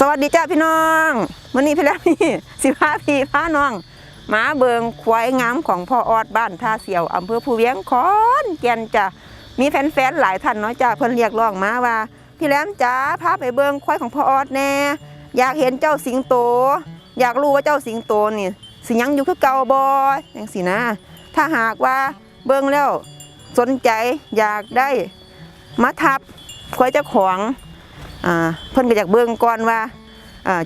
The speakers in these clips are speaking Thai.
สวัสดีจ้าพี่น้องวันนี้พี่แล้วนี่สิพาพี่พาน้องหมาเบิงควายงามของพ่อออดบ้านท่าเสียวอำเภอภูเวียงขอนแก่นจ้ะมีแฟนๆหลายท่านเนาะจ้าเพิ่นเรียกร้องมาว่า พี่แหลมจ้าพาไปเบิงควายของพ่อออดแน่อยากเห็นเจ้าสิงโต อยากรู้ว่าเจ้าสิงโตนี่สิยังอยู่คือเก่าบ่จังสินะ ถ้าหากว่าเบิงแล้วสนใจอยากได้มาทับควายเจ้าของ เพิ่นก็อยากเบิ่งก่อนว่า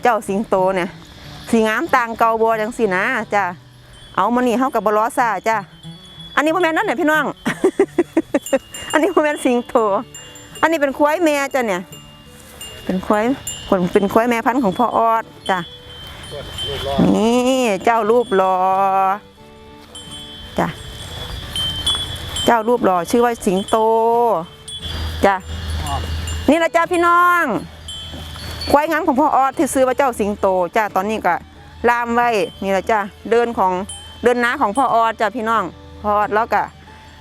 เจ้าสิงโตเนี่ยสีงามต่างเก่าบ่จังซี่นะจ้ะเอามานี่เฮากับบล้อซาจ้ะอันนี้บ่แม่นั่นเนี่ยพี่น้อง อันนี้บ่แม่สิงโต อันนี้เป็นควายแม่จ้ะเนี่ย เป็นควายผลเป็นควายแม่พันธุ์ของพ่อออดจ้ะนี่เจ้ารูปหลอจ้ะเจ้ารูปหลอชื่อว่าสิงโตจ้ะ นี่ละจ้าพี่น้องควายงามของพ่อออดที่ซื้อว่าเจ้าสิงโตจ้าตอนนี้ก็ลามไว้นี่ละจ้าเดินของเดินน้าของพ่อออดจ้าพี่น้องพ่อออดแล้วก็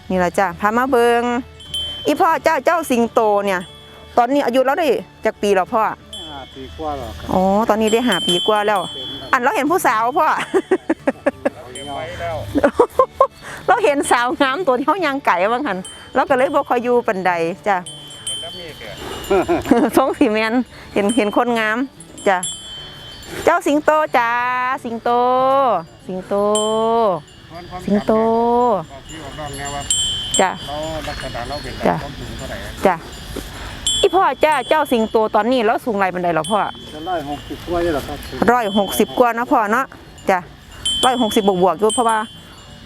นี่ละจ้าพามาเบิงอีพ่อเจ้าเจ้าสิงโตเนี่ย ตอนนี้อายุเราได้จากปีแล้วพ่อห้าปีกว่าหรอกอ๋อตอนนี้ได้หาปีกว่าแล้ว อันเราเห็นผู้สาวพ่อเลี้ยงไว้แล้วเราเห็นสาวงามตัวที่เขายางไก่บ้างหันเราก็เลยบอกคอยอยู่ปันใดจ้ะ เห็นแล้วมีแก่ทรงสีแมนเห็นเห็นคนงามจ้ะเจ้าสิงโตจ้าสิงโต สิงโต สิงโตบอกพี่บอกน้องนะว่าจ้ะเขาลักษณะเราเป็นจ้ะความสูงเท่าไหร่จ้ะอีพ่อจ้าเจ้าสิงโตตอนนี้แล้วสูงไรบันไดเหรอพ่อจะไล่หกสิบกว่าอยู่หรอครับร้อยหกสิบกว่าเนาะพ่อเนาะจ้ะร้อยหกสิบบวกบวกๆอยู่เพราะว่า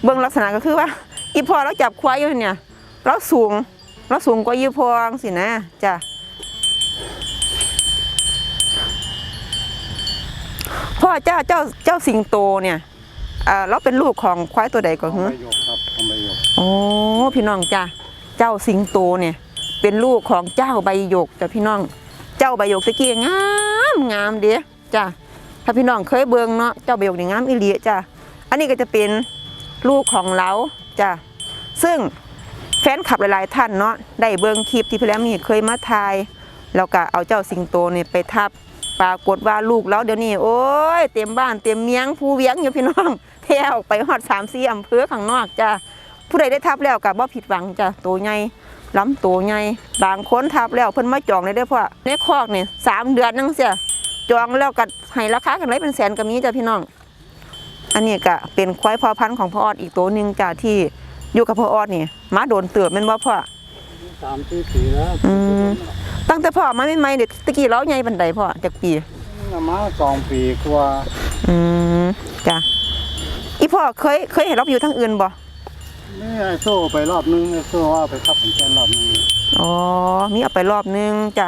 เบื้องลักษณะก็คือว่า อีพ่อเราจับควายอยู่เนี่ยเราสูง เราสูงกว่าอีพ่อสินะจ้ะพ่อเจ้าเจ้าเจ้าสิงโตเนี่ยอ่าเราเป็นลูกของควายตัวใดก่อนทำเหรใบอหยกครับทำใบหยกโอ้พี่น้องจ้ะเจ้าสิงโตเนี่ย เป็นลูกของเจ้าใบหยกจ้ะพี่น้อง เจ้าใบหยกตะกี้งามงามเด้จ้ะถ้าพี่น้องเคยเบิ่งเนาะเจ้าใบหยกนี่งามอีหลีจ้ะอันนี้ก็จะเป็นลูกของเราจ้ะซึ่งแฟนคลับหลายๆท่านเนาะได้เบิ่งคลิปที่พี่แล้วมีเคยมาถ่ายแล้วก็เอาเจ้าสิงโตเนี่ยไปทับปรากฏว่าลูกเราเดี๋ยวนี้โอ้ยเต็มบ้านเต็มเมียงผู้เวียงอยู่พี่น้องแท้ออกไปฮอดสามสี่อำเภอข้างนอกจ้ะผู้ใดได้ทับแล้วก็บ่ผิดหวังจ้ะตัวใหญ่ลำตัวใหญ่บางคนทับแล้วเพิ่นมาจองเลยเด้อพ่อในคอกนี่สามเดือนนึงเสียจองแล้วก็ให้ราคากันเลยเป็นแสนก็มีจ้ะพี่น้อง อันนี้ก็เป็นควายพ่อพันธุ์ของพ่อออดอีกตัวหนึ่งจ้ะที่อยู่กับพ่อออดนี่ มาโดนเตือบแม่นบ่พ่อสามสี่ปีแล้วอืมตั้งแต่พ่อมาใหม่ๆเด็กตะกี้เราใหญ่บันไดพ่อจากปีมาสองปีกว่าอืมจ้ะอีพ่อเคยเคยเห็นเราไปอยู่ทางอื่นบ่นี่ไอโซ่ไปรอบนึงไอโซ่ว่าไปขับผมแกนรอบนึงอ๋อมีเอาไปรอบนึงจ้ะ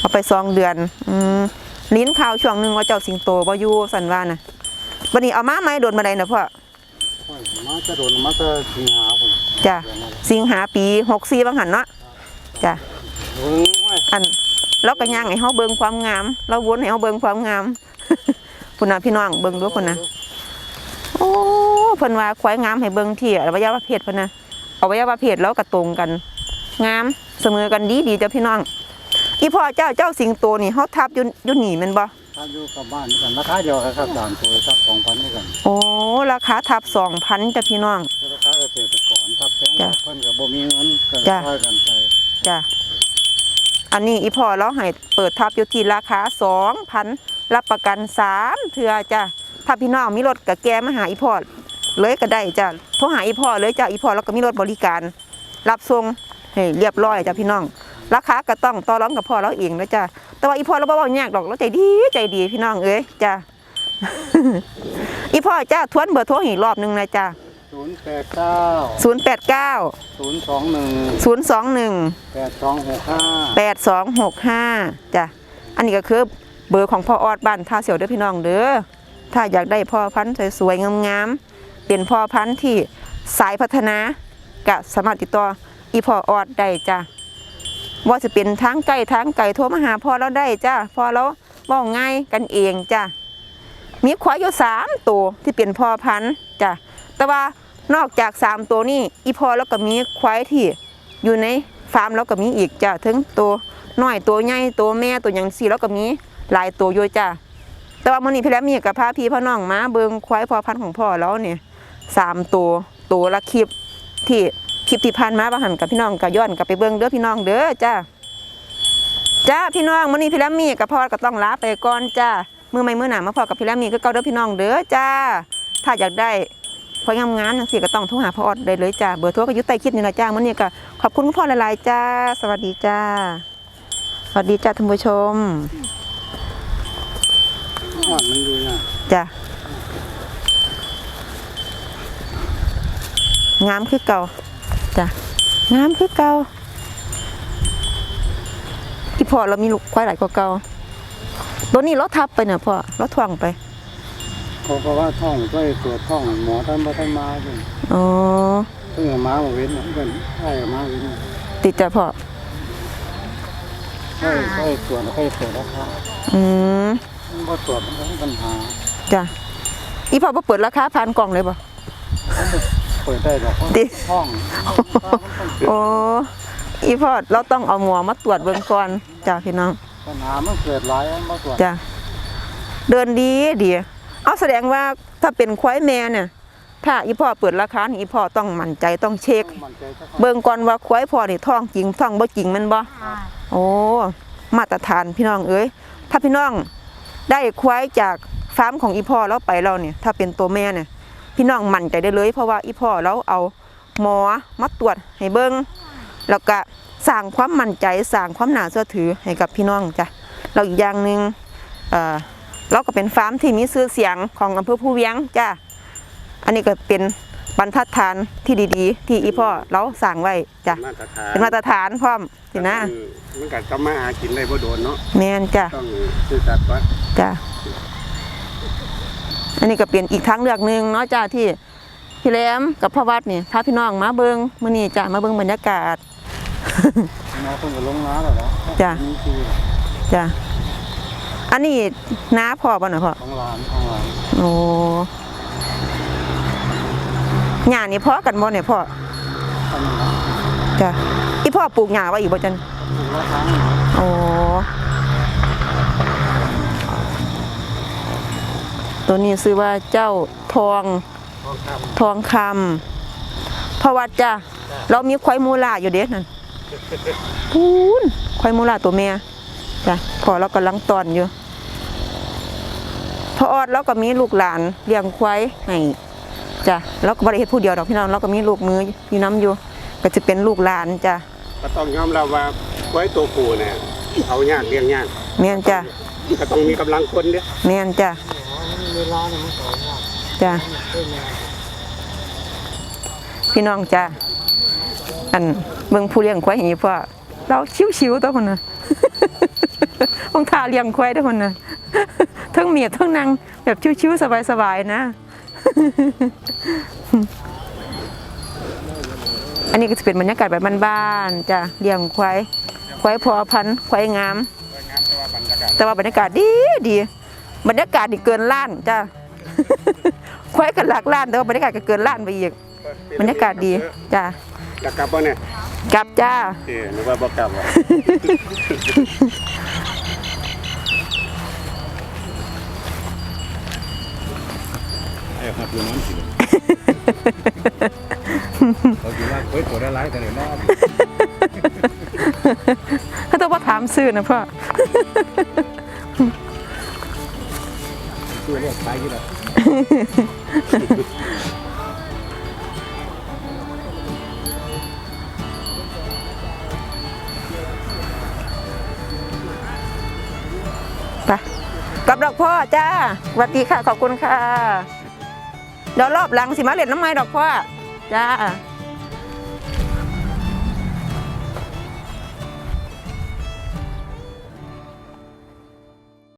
เอาไปสองเดือน อืมลิ้นข่าวช่วงหนึงว่าเจ้าสิงโตบ่อยู่สันว่านะวันนี้เอามาไหมโดนมาไดนะพ่อโอ้ยมาจะโดนมาจะสิงหาผม จ้ะสิงหาปี64บางหันเนาะจ้ะเบิ่งไว้อันเราก็ย่างให้เฮาเบิ่งความงาม เราวนให้เฮาเบิ่งความงามพุ่นน่ะพี่น้องเบิ่งดูพุ่นน่ะโอ้เพิ่นว่าควายงามให้เบิ่งที่อวัยวะเพศเพิ่นนะอวัยวะเพศแล้วก็ตรงกัน งามเสมอกันดีดีจ้ะพี่น้อง อีพ่อเจ้าเจ้าสิงโตนี่เฮาทับอยู่อยู่นี่แม่นบ่ถ้าอยู่กับบ้านด้วยกันราคาเดียวกันครับสามตัวครับสองพันด้วยกัน โอ้ราคาทับ2,000จ้ะพี่น้อง ทับแพงจ้ะเพิ่นกับบ่มีเงินก็จ้ะ ช่วยกันไปจ้ะ อันนี้อีพ่อเราให้เปิดทับอยู่ที่ราคา2,000รับประกัน3เทื่อจ้ะ ถ้าพี่น้องมีรถก็แกมาหาอีพ่อเลยก็ได้จ้ะโทรหาอีพ่อเลยจ้ะอีพ่อเราก็มีรถบริการ รับส่งให้เรียบร้อยจ้ะพี่น้อง ราคาก็ต้องต่อรองกับพ่อเราเองนะจ้ะ แต่ว่าอีพ่อเราบ่เว้ายากดอกเราใจดีใจดีพี่น้องเอ้ยจ้ะ อีพ่อจ้าทวนเบอร์โทรให้อีกรอบหนึงนะจ้ะ ศูนย์แปดเก้า089ศูนย์สองหนึ่ง021แปดสองหกห้า8265จ้ะอันนี้ก็คือเบอร์ของพ่อออดบ้านท่าเสียวเด้อพี่น้องเด้อถ้าอยากได้พ่อพันธุ์สวยๆงามๆเป็นพ่อพันธุ์ที่สายพัฒนาก็สามารถติดต่ออีพ่อออดได้จ้ะว่าจะเป็นทางไก่ทางไก่โทรมาหาพ่อเราได้จ้าพ่อเราบอกง่ายกันเองจ้ามีควายอยู่สามตัวที่เป็นพ่อพันธุ์จ้าแต่ว่า นอกจากสามตัวนี้อีพอแล้วก็มีควายที่อยู่ในฟาร์มแล้วก็มีอีกจ้าถึงตัวน้อยตัวใหญ่ตัวแม่ตัวอย่างสี่แล้วก็มีหลายตัวอยจ้ะแต่ว่ามื้อนี้พี่แรมมีกับพาพี่พ่อน้องมาเบิงควายพอพันของพ่อแล้วเนี่ยสามตัวตัวละคลิปที่คลิปที่ผ่านมาบ่หันกับพี่น้องก็ย้อนกับไปเบิงเด้อพี่น้องเด้อจ้าจ้าพี่น้องมื้อนี้พี่แรมมีกับพ่อก็ต้องลาไปก่อนจ้ามื้อใหม่มื้อหนามาพ่อกับพี่แรมมีก็เกาเด้อพี่น้องเด้อจ้าถ้าอยากได้ พองามงานจังซี่ก็ต้องโทรหาพ่อออดได้เลยจ้าเบอร์โทรก็อยู่ใต้คลิปนี่ละจ้ามื้อนี้ก็ขอบคุณคุณพ่อหลายๆจ้า สวัสดีจ้า สวัสดีจ้าท่านผู้ชมอ่อนมันอยู่นะจ้ะงามคือเก่าจ้ะงามคือเก่าอีพ่อเรามีลูกควายหลายกว่าเก่าตัวนี้รถทับไปเนี่ยพ่อรถทวงไป เขาก็ว่าท้องก็ตรวจท้องหมอท่านบ่ท่านมาเพิ่นอ๋อ เพิ่งเอามาบ่เว้นเพิ่นให้เอามาเว้นติดจ้ะพ่อให้ให้ตรวจให้ตรวจราคาอืมมันบ่ตรวจมันก็มีปัญหาจ้ะอีพ่อบ่เปิดราคาผ่านกล่องเลยบ่ เปิดได้ดอกเพราะติท้องโอ้อีพ่อเราต้องเอาหมอมาตรวจเบิ่งก่อนจ้ะพี่น้องปัญหามันเกิดหลายอันบ่ตรวจจ้ะเดินดีดี เอาแสดงว่าถ้าเป็นควายแม่เนี่ยถ้าอีพ่อเปิดราคานี่อีพ่อต้องมั่นใจต้องเช็คมันใจสักเบิ่งก่อนว่าควายพ่อนี่ท้องจริงท้องบ่จริงแมันบ่โอ้มาตรฐานพี่น้องเอ้ยถ้าพี่น้องได้ควายจากฟาร์มของอีพ่อแล้วไปแล้วเนี่ย ถ้าเป็นตัวแม่เนี่ยพี่น้องมั่นใจได้เลย เพราะว่าอีพ่อเราเอาหมอมาตรวจให้เบิ่งแล้วก็สร้างความมั่นใจสร้างความน่าเชื่อถือให้กับพี่น้องจ้ะเราอีกอย่างหนึ่ง เอ่อเราก็เป็นฟาร์มที่มีชื่อเสียงของอำเภอผู้เวียงจ้ะอันนี้ก็เป็นบรรทัดฐานที่ดีๆ ที่อีพ่อเราสร้างไว้จ้ะมาตรฐานเป็นมาตรฐานพร้อมสินะมันก็จะมาหากินได้บ่โดนเนาะแม่นจ้ะต้องซื่อสัตย์ว่าจ้ะอันนี้ก็เป็นอีกทางเลือกหนึ่งเนาะจ้ะที่พี่แหลมกับพ่อวัดนี่พาพี่น้องมาเบิงมื้อนี้จ้ะมาเบิงบรรยากาศหมอเพิ่นก็ลงน้าแล้วเหรอจ้ะนี่คือจ้ะ อันนี้น้าพ่อป่ะเนาะพ่อของหลานของหลานโอ้หญ้านี่พ่อกันบ่เนี่ยพ่อทำนะจ้ะอีพ่อปลูกหญ้าไว้อีกบ่จันถูกแล้วครั้งโอ้ตัวนี้ซื้อว่าเจ้าทองทองคำเพราะว่าจ้ะเรามีควายมูลาอยู่เด็ดนั่นพูนควายมูลาตัวเมียจ้ะพอเรากำลังตอนอยู่ พอออดเราก็มีลูกหลานเลี้ยงควายให้จ้ะเราก็บริเฮ็ดผู้เดียวดอกพี่น้องเราก็มีลูกมืออยู่น้ำอยู่ ก็จะเป็นลูกหลานจ้ะก็ต้องยอมรับว่าไว้ตัวผู้เนี่ยเอายากเลี้ยงยากเมียนจ้ะก็ต้องมีกำลังคนเด้อเมียนจ้ะเวลาเนี่ยมันก็ยากจ้ะพี่น้องจ้ะอันเบิ่งผู้เลี้ยงควายอย่างนี้พ่อเราชิวๆตัวคนน่ะองทาเลี้ยงควายทุกคนน่ะ ทั้งเมียทั้งนางแบบชิวๆสบายๆนะ อันนี้ก็จะเป็นบรรยากาศแบบบ้านๆจ้ะเลี้ยงควายควายพอพันควายงาม แต่ว่าบรรยากาศดีดีบรรยากาศดีเกินล้านจ้ะควายกันหลักล้านแต่ว่าบรรยากาศก็เกินล้านไปอีกบรรยากาศดีจ้ะจะกลับบ่เนี่ยกลับจ้าเออนึกว่าบ่กลับ อ้หัดอยู่น้ำสิเขาคิดว่าเฮ้ยตัวได้ร้ายแต่เดี๋ยวรอบเขาต้องว่าถามซื้อนะพ่อตัวเรียกตายกี่ดอกไปกับดอกพ่อจ้าสวัสดีค่ะ ขอบคุณค่ะ เดี๋ยวรอบหลังสิมาเล่นน้ำไม้ดอกพ่อจ้า